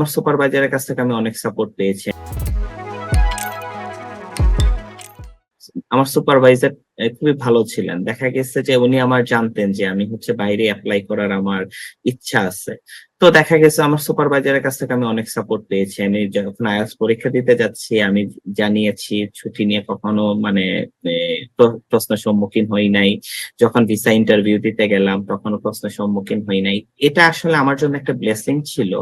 আমার সুপারভাইজারের কাছ থেকে আমি অনেক সাপোর্ট পেয়েছি। আমার সুপারভাইজার খুবই ভালো ছিলেন। দেখা গেছে যে উনি আমার জানতেন যে আমি হচ্ছে বাইরে অ্যাপ্লাই করার আমার ইচ্ছা আছে। তো দেখা গেছে আমার সুপারভাইজারের কাছ থেকে আমি অনেক সাপোর্ট পেয়েছি। আমি যখন আয়াস পরীক্ষা দিতে যাচ্ছি আমি জানিয়েছি ছুটি নিয়ে কখনো মানে এ, প্র- প্রশ্নের সম্মুখীন হই নাই। যখন ভিসা ইন্টারভিউ দিতে গেলাম তখনও প্রশ্নের সম্মুখীন হই নাই। এটা আসলে আমার জন্য একটা ব্লেসিং ছিল।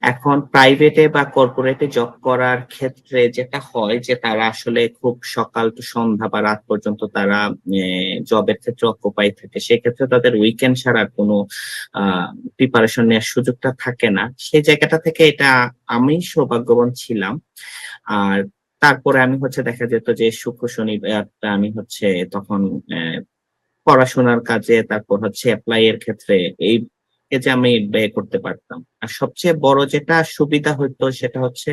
এখন প্রাইভেটে বা কর্পোরেটে জব করার ক্ষেত্রে যেটা হয় যে তারা আসলে খুব সকাল টু সন্ধ্যা বা রাত পর্যন্ত তারা জবের ক্ষেত্রে অকুপাই থাকে, সেক্ষেত্রে তাদের উইকেন্ড ছাড়া কোনো প্রিপারেশন নেওয়ার সুযোগটা থাকে না। সেই জায়গাটা থেকে এটা আমি সৌভাগ্যবান ছিলাম। আর তারপরে আমি হচ্ছে দেখা যেত যে শুক্র শনিবারটা আমি হচ্ছে তখন পড়াশোনার কাজে, তারপর হচ্ছে অ্যাপ্লাই এর ক্ষেত্রে এই যে আমি ব্যয় করতে পারতাম। আর সবচেয়ে বড় যেটা সুবিধা হতো সেটা হচ্ছে,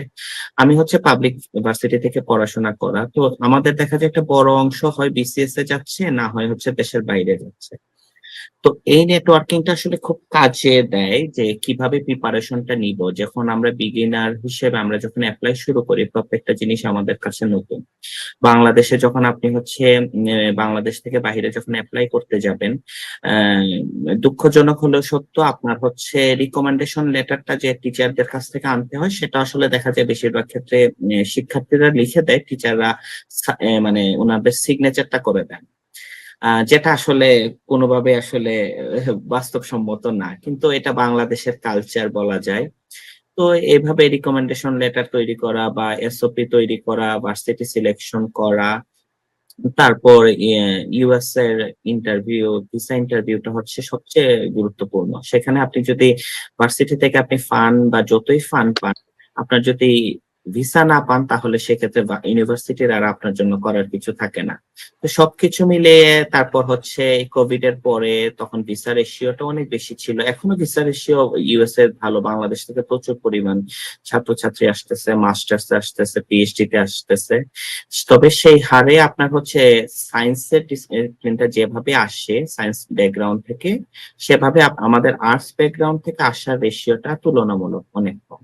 আমি হচ্ছে পাবলিক ইউনিভার্সিটি থেকে পড়াশোনা করা। তো আমাদের দেখা যায় একটা বড় অংশ হয় বিসিএস এ যাচ্ছে, না হয় হচ্ছে দেশের বাইরে যাচ্ছে। তো এই নেটওয়ার্কিংটা আসলে খুব কাজে দেয় যে কীভাবে প্রিপারেশনটা নিব। যখন আমরা বিগিনার হিসেবে আমরা যখন অ্যাপ্লাই শুরু করি, প্রত্যেকটা জিনিস আমাদের কাছে নতুন। বাংলাদেশে যখন আপনি হচ্ছে বাংলাদেশ থেকে বাইরে যখন অ্যাপ্লাই করতে যাবেন দুঃখজনক হলেও সত্য আপনার হচ্ছে রিকমেন্ডেশন লেটারটা যে টিচারদের কাছ থেকে আনতে হয়, সেটা আসলে দেখা যায় বেশিরভাগ ক্ষেত্রে শিক্ষার্থীরা লিখে দেয় টিচাররা মানে ওনাদের সিগনেচারটা করে দেন। যেটা আসলে কোনোভাবে আসলে, বাস্তবসম্মত না। কিন্তু এটা বাংলাদেশের কালচার বলা যায়। তো এইভাবে রিকমেন্ডেশন লেটার তৈরি করা বা এসওপি তৈরি করা ভার্সিটি সিলেকশন করা, তারপর ইউএস এর ইন্টারভিউ ভিসা ইন্টারভিউটা হচ্ছে সবচেয়ে গুরুত্বপূর্ণ। সেখানে আপনি যদি ভার্সিটি থেকে আপনি ফান বা যতই ফান পান, আপনার যদি ভিসা না পান, তাহলে সেক্ষেত্রে ইউনিভার্সিটির আর আপনার জন্য করার কিছু থাকে না। তো সবকিছু মিলিয়ে তারপর হচ্ছে কোভিড এর পরে তখন ভিসা রেশিওটা অনেক বেশি ছিল। এখনও ভিসা রেশিও ইউএস এর ভালো, বাংলাদেশ থেকে প্রচুর পরিমাণ ছাত্রছাত্রী আসতেছে মাস্টার্স আসতেছে পিএইচডি তে আসতেছে। তবে সেই হারে আপনার হচ্ছে সায়েন্সের ডিসিপ্লিনটা যেভাবে আসে সায়েন্স ব্যাকগ্রাউন্ড থেকে, সেভাবে আমাদের আর্টস ব্যাকগ্রাউন্ড থেকে আসার রেশিওটা তুলনামূলক অনেক কম।